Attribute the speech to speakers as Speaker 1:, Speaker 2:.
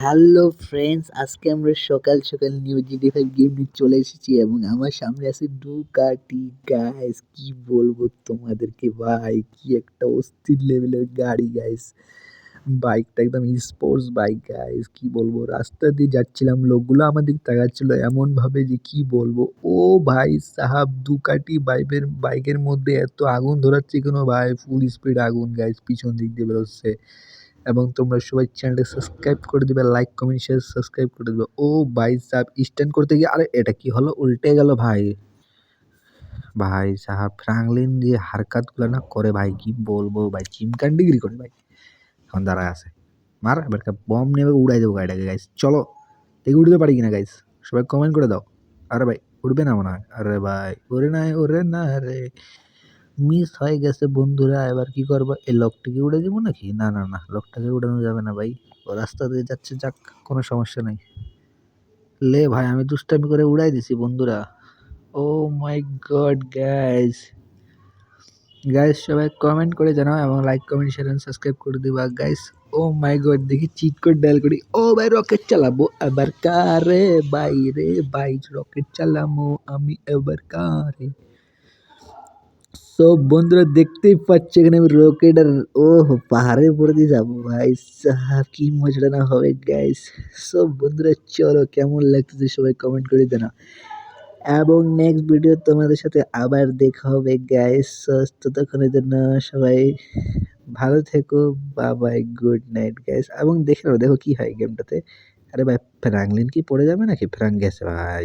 Speaker 1: Hello friends, আজকে আমরা সকাল সকাল নিউ জিডি ফাইভ গেম নিয়ে চলে এসেছি এবং আমার সামনে আছে ডুকাটি গাইস কি বলব তোমাদেরকে ভাই? কি একটা অস্থির লেভেলের গাড়ি গাইস বাইকটা একদম স্পোর্টস বাইক গাইস কি বলব? রাস্তা দিয়ে যাচ্ছিলাম, লোকগুলো আমার দিকে তাকাচ্ছিল এমনভাবে যে কি বলব? ও ভাই সাহাব দুকাটি বাইকের বাইকের মধ্যে এত আগুন ধরাচ্ছে কেন ভাই? ফুল স্পিড আগুন গাইস পিছন দিক দিয়ে বেরোচ্ছে। এবং তোমরা সবাই চ্যানেলটা সাবস্ক্রাইব করে দিবে লাইক কমেন্ট শেয়ার সাবস্ক্রাইব করে দিবে। ও ভাই সাহেব স্ট্যান্ড করতে গিয়ে, আরে, এটা কি হলো? উল্টে গেল ভাই। ভাই সাহাব, ফ্রাঙ্কলিন যে হারকাতগুলো না করে ভাই, কি বলব ভাই চিমকান ডিগ্রি করে ভাই। এখন দাঁড়ায় আছে। মার, এবার বম নেবে উড়াই দেবো গাড়িটাকে গাইস চলো, দেখে উঠতে পারি কিনা গাইস সবাই কমেন্ট করে দাও। আরে ভাই উঠবে না মনে হয়। আরে ভাই, ওরে না ওরে না রে। মিস হয়ে গেছে বন্ধুরা, এবার কি করব? এই লোকটাকে উড়ে দিব নাকি? না না না, লোকটাকে উড়ানো যাবে না ভাই। ও রাস্তা দিয়ে যাচ্ছে, যাক, কোনো সমস্যা নেই। লে ভাই, আমি দুষ্টামি করে উড়াই দিছি বন্ধুরা। ও মাই গড গ্যাস গাইস সবাই কমেন্ট করে জানাও এবং like comment share and subscribe করে দিবা। গাইস ও মাই গড, দেখি চিট কোড ডায়াল করি। ও ভাই রকেট চালাবো। এবার কারে? বাইরে বাইক রকেট চালামো। আমি এবার কারে? তো বন্ধুরা দেখতেই পাচ্ছি এখানে আমি রকেট আর ও পাহাড়ের উপরে দিয়ে যাব ভাই। সাহাব কি মজাটা না হবে গাইস সব বন্ধুরা, চলো কেমন লাগতেছে সবাই কমেন্ট করে জানাও। এবং নেক্সট ভিডিও তোমাদের সাথে আবার দেখা হবে গাইস ততক্ষণের জন্য সবাই ভালো থেকো বা বাই গুড নাইট গাইস এবং দেখে নাও, দেখো কী হয় গেমটাতে আরে ভাই ফ্র্যাঙ্কলিন কি পড়ে যাবে নাকি? ফ্র্যাঙ্ক গেছে, ভাই